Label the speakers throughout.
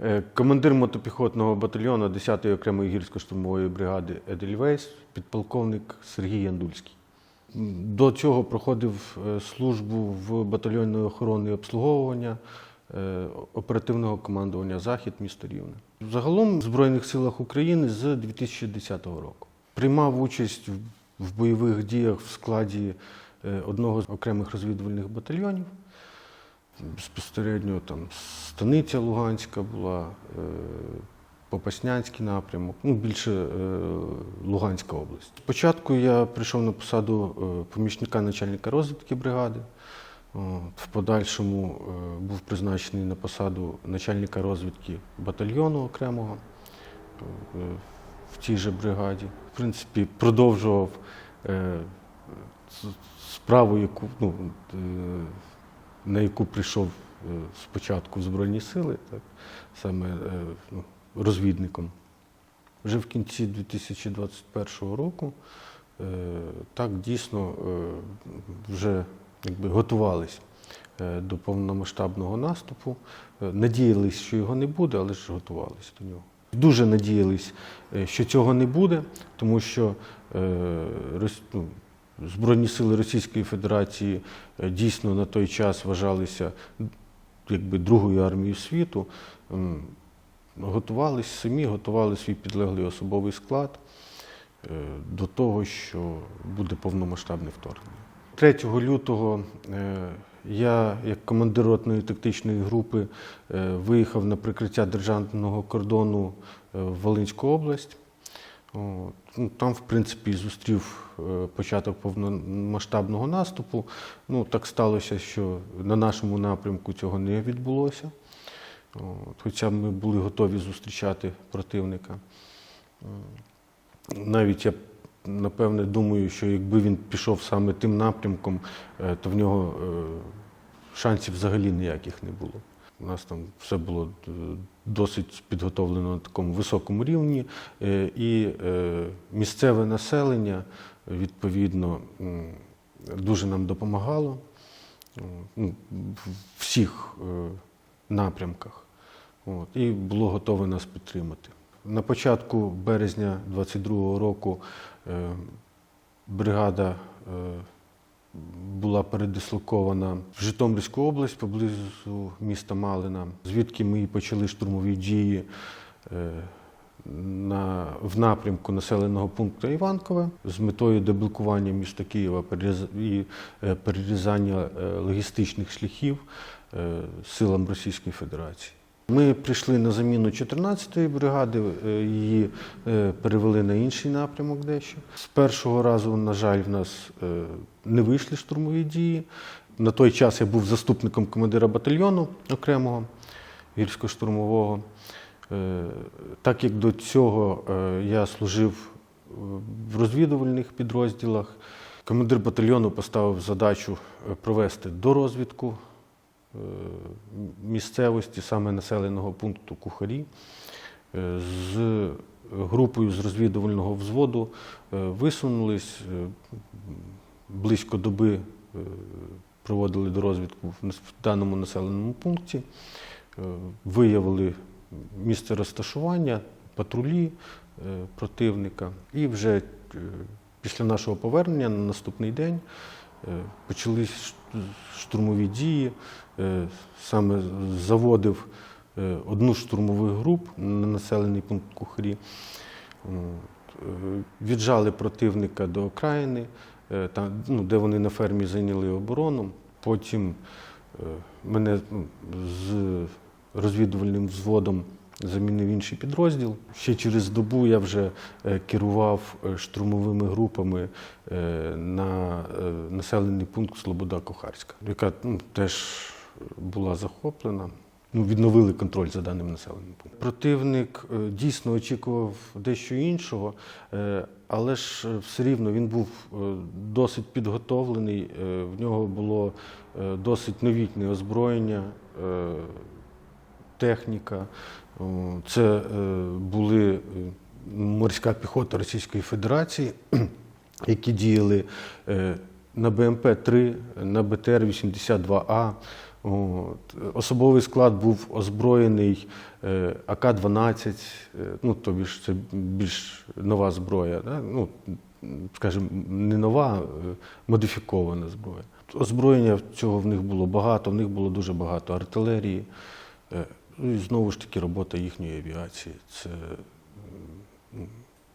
Speaker 1: Е, Командир мотопіхотного батальйону 10-ї окремої гірсько-штурмової бригади Едельвейс, підполковник Сергій Яндульський. До цього проходив е, службу в батальйонної охорони і обслуговування е, оперативного командування Захід місто Рівне. Загалом в Збройних силах України з 2010 року. Приймав участь в- бойових діях в складі одного з окремих розвідувальних батальйонів. Безпосередньо там Станиця Луганська була, е, Попаснянський напрямок, ну більше е, Луганська область. Спочатку я прийшов на посаду е, помічника начальника розвідки бригади. В подальшому був призначений на посаду начальника розвідки батальйону окремого в тій же бригаді. В принципі, продовжував справу, яку, ну, на яку прийшов е, спочатку в Збройні сили, так, саме е, ну, розвідником. Вже в кінці 2021 року е, так дійсно вже якби, готувались е, до повномасштабного наступу. Надіялись, що його не буде, але ж готувались до нього. Дуже надіялись, що цього не буде, тому що ну, Збройні сили Російської Федерації е, дійсно на той час вважалися якби другою армією світу. М, Готувались самі, готували свій підлеглий особовий склад е, до того, що буде повномасштабне вторгнення. 3 лютого е, я, як командир ротної тактичної групи, виїхав на прикриття державного кордону в Волинську область. От. Ну, Там, в принципі, зустрів е, початок повномасштабного наступу. Ну, так сталося, що на нашому напрямку цього не відбулося. Хоча ми були готові зустрічати противника. Навіть я напевне думаю, що якби він пішов саме тим напрямком, е, то в нього е, шансів взагалі ніяких не було. У нас там все було е, досить підготовлено на такому високому рівні, е, і е, місцеве населення відповідно дуже нам допомагало ну, в всіх напрямках. От, і було готове нас підтримати. На початку березня 22-го року бригада була передислокована в Житомирську область поблизу міста Малина, звідки ми і почали штурмові дії е, на, в напрямку населеного пункту Іванкове з метою деблокування міста Києва і е, перерізання е, логістичних шляхів силам Російської Федерації. Ми прийшли на заміну 14-ї бригади, е, її е, перевели на інший напрямок дещо. З першого разу, на жаль, в нас е, не вийшли штурмові дії. На той час я був заступником командира батальйону окремого гірсько-штурмового. Так як до цього я служив в розвідувальних підрозділах, командир батальйону поставив задачу провести дорозвідку місцевості, саме населеного пункту Кухарі. Е, З групою з розвідувального взводу е, висунулись е, близько доби е, проводили дорозвідку в нас- в даному населеному пункті, е, виявили місце розташування, патрулі е, противника. І вже е, після нашого повернення на наступний день е, почались штурмові дії. Е, Саме заводив е, одну з штурмових груп на населений пункт Кухарі. Е, Віджали противника до окраїни, е, там, ну, де вони на фермі зайняли оборону. Потім е, мене з розвідувальним взводом замінив інший підрозділ. Ще через добу я вже е, керував е, штурмовими групами е, на населений пункт Слобода Кохарська, яка ну, теж була захоплена. Ну, відновили контроль за даним населеним пунктом. Противник дійсно очікував дещо іншого, але ж все рівно він був досить підготовлений. В нього було досить новітнє озброєння, техніка. Це е, були е, морська піхота Російської Федерації, які діяли е, на БМП-3, на БТР-82А. Особовий склад був озброєний е, АК-12, е, ну тобі ж це більш нова зброя, да? ну, скажімо, не нова, модифікована зброя. Озброєння цього в них було багато, в них було дуже багато артилерії. Ну і знову ж таки робота їхньої авіації. Це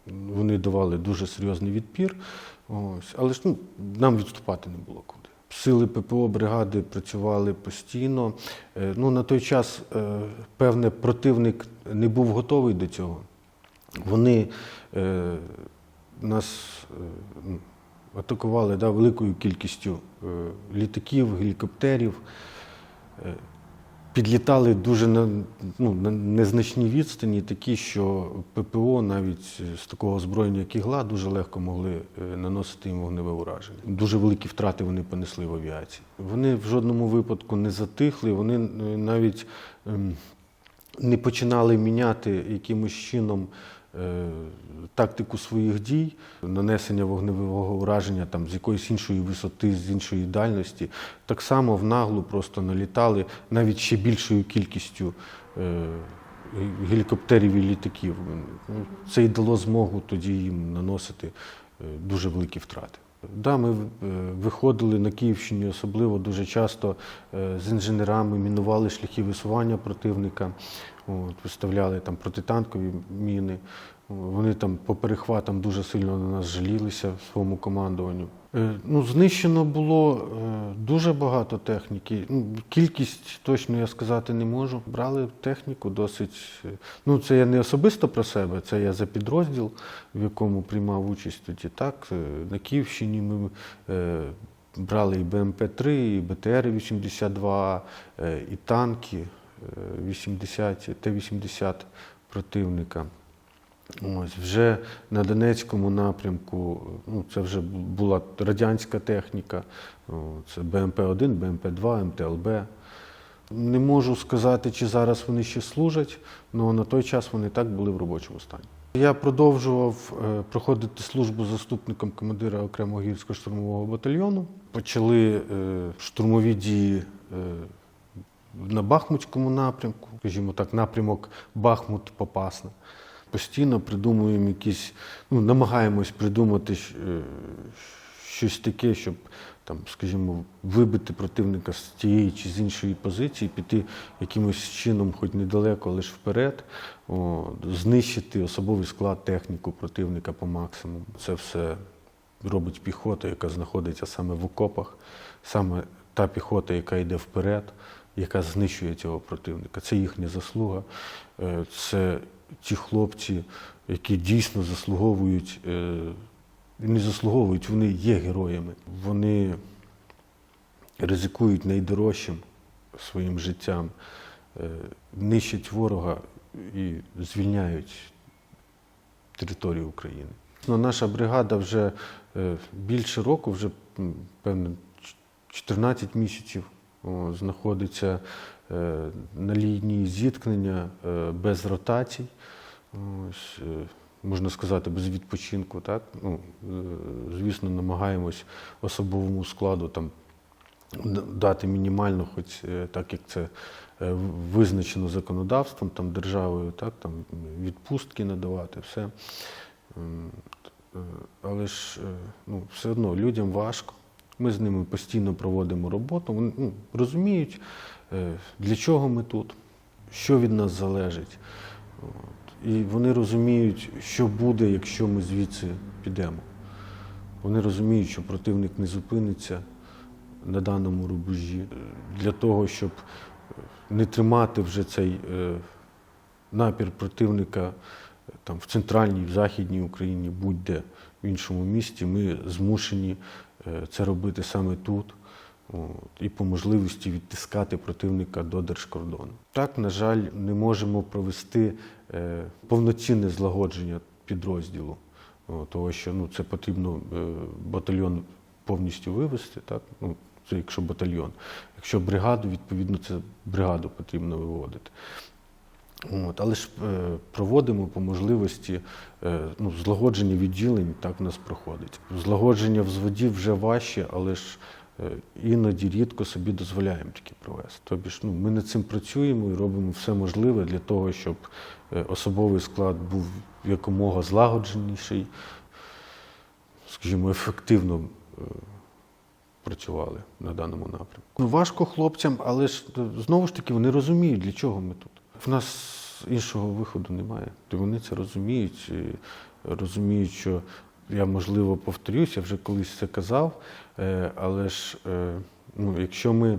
Speaker 1: вони давали дуже серйозний відпір. Ось. Але ж ну, нам відступати не було куди. Сили ППО бригади працювали постійно. Е, Ну, на той час, е, певне, противник не був готовий до цього. Вони е, нас атакували да, великою кількістю літаків, гелікоптерів. Підлітали дуже на, ну, на незначні відстані, такі, що ППО навіть з такого озброєння, як ігла, дуже легко могли е, наносити їм вогневе ураження. Дуже великі втрати вони понесли в авіації. Вони в жодному випадку не затихли, вони е, навіть ем, не починали міняти якимось чином тактику своїх дій, нанесення вогневого ураження там, з якоїсь іншої висоти, з іншої дальності. Так само в наглу просто налітали навіть ще більшою кількістю е, гелікоптерів і літаків. Це й дало змогу тоді їм наносити е, дуже великі втрати. Да, ми е, виходили на Київщині, особливо дуже часто е, з інженерами мінували шляхи висування противника, от, виставляли там протитанкові міни. Вони там по перехватам дуже сильно на нас жалілися в своєму командуванню. Е, Ну, знищено було дуже багато техніки. Ну, Кількість точно я сказати не можу. Брали техніку досить. Ну, це я не особисто про себе, це я за підрозділ, в якому приймав участь тоді. Так, е, на Київщині ми е, брали і БМП-3, і БТР-82, е, і танки е, 80, Т-80 противника. Ось вже на Донецькому напрямку, ну це вже була радянська техніка, це БМП-1, БМП-2, МТЛБ. Не можу сказати, чи зараз вони ще служать, але на той час вони так були в робочому стані. Я продовжував е, проходити службу заступником командира окремого гірського штурмового батальйону. Почали е, штурмові дії е, на Бахмутському напрямку, скажімо так, напрямок Бахмут-Попасна. Постійно придумуємо якісь, ну, намагаємось придумати е, щось таке, щоб там, скажімо, вибити противника з тієї чи з іншої позиції, піти якимось чином, хоч недалеко, але ж вперед, о, знищити особовий склад, техніку противника по максимуму. Це все робить піхота, яка знаходиться саме в окопах, саме та піхота, яка йде вперед, яка знищує цього противника. Це їхня заслуга. Е, Це ті хлопці, які дійсно заслуговують, е, не заслуговують, вони є героями. Вони ризикують найдорожчим своїм життям, е, нищать ворога і звільняють територію України. Ну, наша бригада вже е, більше року, вже м, певно 14 місяців знаходиться е, на лінії зіткнення е, без ротацій. Е, можна сказати, без відпочинку. Так? Ну, звісно, намагаємось особовому складу там, дати мінімально, хоч так як це визначено законодавством, там, державою, так, там, відпустки надавати, все. Але ж ну, все одно людям важко. Ми з ними постійно проводимо роботу. Вони ну, розуміють, е, для чого ми тут, що від нас залежить. От. І вони розуміють, що буде, якщо ми звідси підемо. Вони розуміють, що противник не зупиниться на даному рубежі. Е, Для того, щоб е, не тримати вже цей напір противника там, в центральній, в західній Україні, будь-де в іншому місті, ми змушені це робити саме тут. І по можливості відтискати противника до держкордону. Так, на жаль, не можемо провести е, повноцінне злагодження підрозділу, того що ну, це потрібно е, батальйон повністю вивести, так? Ну, це якщо батальйон. Якщо бригаду, відповідно, це бригаду потрібно виводити. От, але ж е, проводимо по можливості е, ну, злагодження відділень, так в нас проходить. Злагодження взводів вже важче, але ж е, іноді рідко собі дозволяємо такі провести. Тобі ж ну, ми над цим працюємо і робимо все можливе для того, щоб особовий склад був якомога злагодженіший, скажімо, ефективно працювали на даному напрямку. Ну, важко хлопцям, але ж знову ж таки вони розуміють, для чого ми тут. В нас іншого виходу немає. І вони це розуміють, і розуміють, що я, можливо, повторюся, вже колись це казав, е, але ж е, ну, якщо ми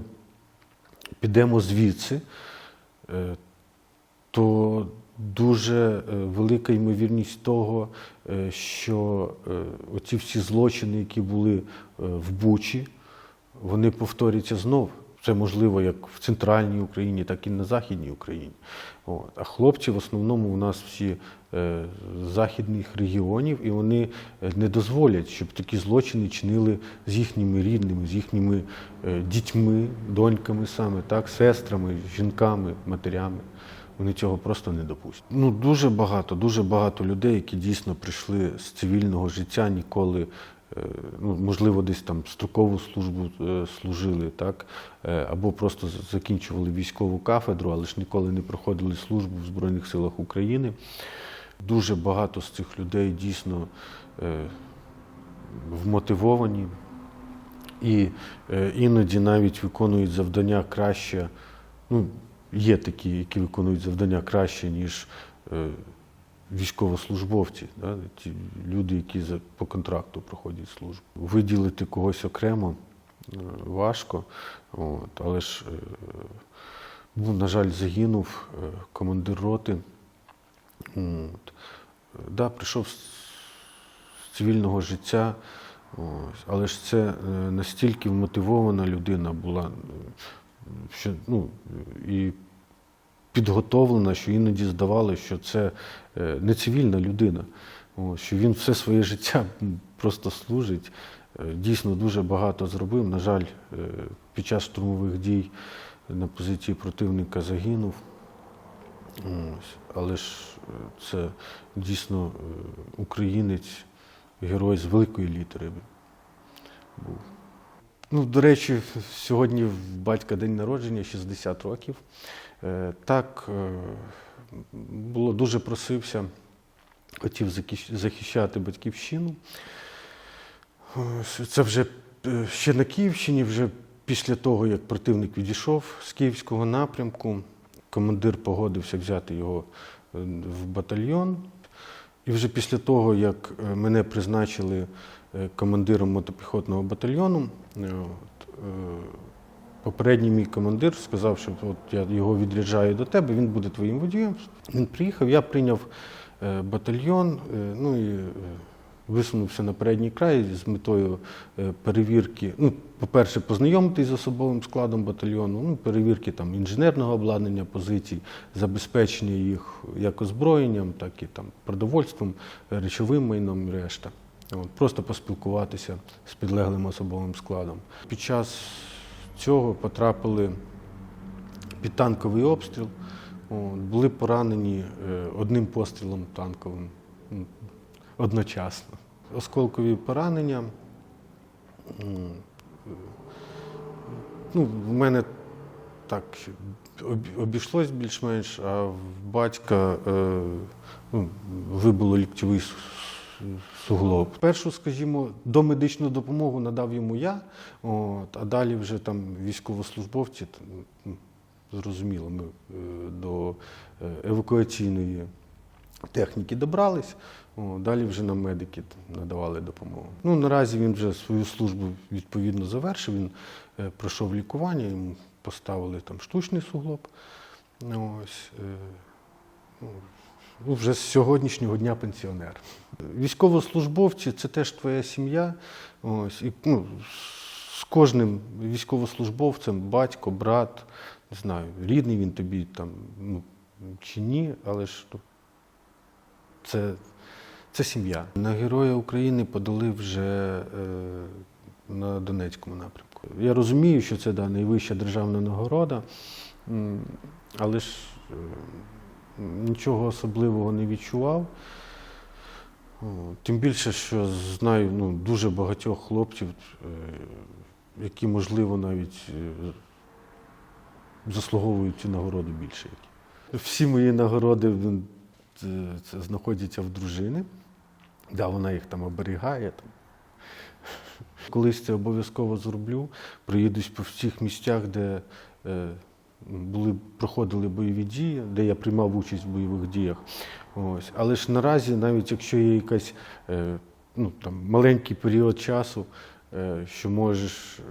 Speaker 1: підемо звідси, е, то дуже велика ймовірність того, що оці всі злочини, які були в Бучі, вони повторяться знов. Це можливо як в центральній Україні, так і на Західній Україні. От. А хлопці в основному у нас всі е, з західних регіонів, і вони е, не дозволять, щоб такі злочини чинили з їхніми рідними, з їхніми е, дітьми, доньками саме, так, сестрами, жінками, матерями. Вони цього просто не допустять. Ну дуже багато, дуже багато людей, які дійсно прийшли з цивільного життя, ніколи, ну можливо, десь там строкову службу е, служили, так е, або просто закінчували військову кафедру, але ж ніколи не проходили службу в Збройних силах України. Дуже багато з цих людей дійсно е, вмотивовані і е, іноді навіть виконують завдання краще. Ну, є такі, які виконують завдання краще, ніж е, військовослужбовці, да? ті люди, які за, по контракту проходять службу. Виділити когось окремо е, важко, от, але ж, е, ну, на жаль, загинув е, командир роти. От. Да, прийшов з цивільного життя, ось, але ж це настільки вмотивована людина була, що ну, і підготовлена, що іноді здавалося, що це е, не цивільна людина, що він все своє життя просто служить. Е, Дійсно дуже багато зробив. На жаль, е, під час штурмових дій на позиції противника загинув. Але ж це дійсно українець, герой з великої літери був. Ну, до речі, сьогодні в батька день народження, 60 років. Е, Так, е, було дуже просився, хотів захищати батьківщину. Це вже е, ще на Київщині, вже після того, як противник відійшов з київського напрямку, командир погодився взяти його в батальйон. І вже після того, як е, мене призначили е, командиром мотопіхотного батальйону, е, от, попередній мій командир сказав, що от я його відряджаю до тебе, він буде твоїм водієм. Він приїхав, я прийняв батальйон, ну і висунувся на передній край з метою е, перевірки. Ну, по-перше, познайомитись з особовим складом батальйону, ну, перевірки там інженерного обладнання позицій, забезпечення їх як озброєнням, так і там продовольством, речовим майном і решта. От, просто поспілкуватися з підлеглим особовим складом. Під час цього потрапили під танковий обстріл. От, були поранені е, одним пострілом танковим одночасно. Осколкові поранення. Ну, в мене так обійшлось більш-менш, а в батька е, ну, вибило с- суглоб. Першу, скажімо, домедичну допомогу надав йому я, от, а далі вже там військовослужбовці, зрозуміло, ми е, до е, евакуаційної техніки добрались. О, далі вже нам медики надавали допомогу. Ну, наразі він вже свою службу відповідно завершив. Він е, пройшов лікування, йому поставили там штучний суглоб. Ось, е, ну, ну, вже з сьогоднішнього дня пенсіонер. Військовослужбовці це теж твоя сім'я. Ось, і, ну, з кожним військовослужбовцем, батько, брат, не знаю, рідний він тобі там, ну, чи ні, але ж ну, це, це сім'я. На Героя України подали вже е, на Донецькому напрямку. Я розумію, що це да, найвища державна нагорода, але ж е, нічого особливого не відчував. Тим більше, що знаю ну, дуже багатьох хлопців, е, які, можливо, навіть е, заслуговують цю нагороду більше. Всі мої нагороди знаходяться в дружини. Да, вона їх там оберігає. Там. Колись це обов'язково зроблю. Проїдусь по всіх місцях, де е, були, проходили бойові дії, де я приймав участь в бойових діях. Ось. Але ж наразі, навіть якщо є якась е, ну, там, маленький період часу, е, що можеш е,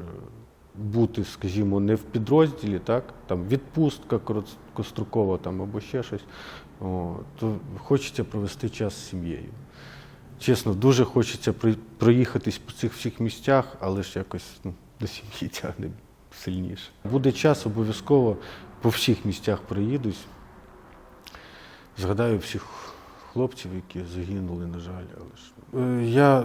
Speaker 1: бути, скажімо, не в підрозділі, так? там відпустка короткострокова там, або ще щось, то хочеться провести час з сім'єю. Чесно, дуже хочеться проїхатись по цих всіх місцях, але ж якось ну, до сім'ї тягне сильніше. Буде час, обов'язково по всіх місцях проїдусь. Згадаю всіх хлопців, які загинули, на жаль. Але ж. Е, Я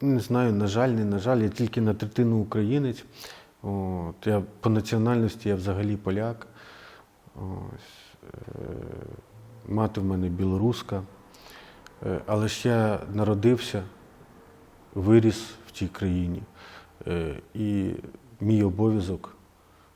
Speaker 1: не знаю, на жаль, не на жаль, я тільки на третину українець. От, я по національності я взагалі поляк. Ось, мати в мене білоруска. Е, Але я народився, виріс в тій країні. Е, І мій обов'язок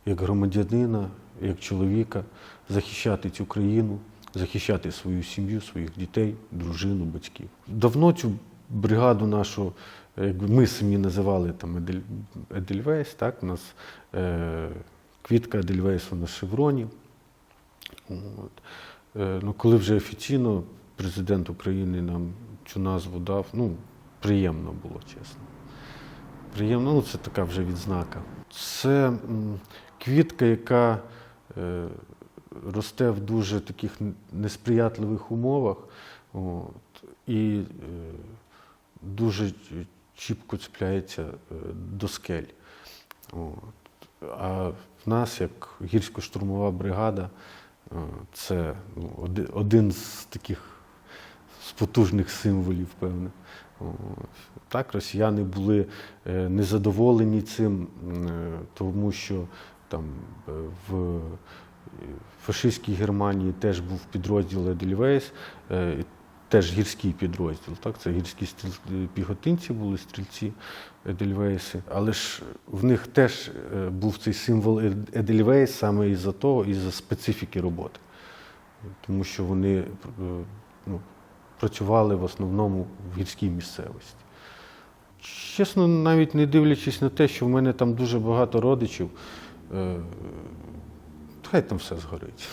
Speaker 1: як громадянина, як чоловіка захищати цю країну, захищати свою сім'ю, своїх дітей, дружину, батьків. Давно цю бригаду нашу, е, якби ми самі називали там Едель- Едельвейс, так, у нас е, квітка Едельвейс на шевроні. От. Е, ну, коли вже офіційно президент України нам цю назву дав, ну, приємно було, чесно. Приємно, ну це така вже відзнака. Це квітка, яка е, росте в дуже таких несприятливих умовах от, і е, дуже чіпко цепляється е, до скель. От. А в нас, як гірсько-штурмова бригада, це ну, один з таких з потужних символів, певне. Так, росіяни були е, незадоволені цим, е, тому що там е, в фашистській Германії теж був підрозділ Едельвейс, е, теж гірський підрозділ. Так? Це гірські стріл- піхотинці були, стрільці Едельвейси. Але ж в них теж е, був цей символ Ед- Едельвейс саме із-за того, із-за специфіки роботи. Тому що вони е, ну, працювали в основному в гірській місцевості. Чесно, навіть не дивлячись на те, що в мене там дуже багато родичів, е, хай там все згорить.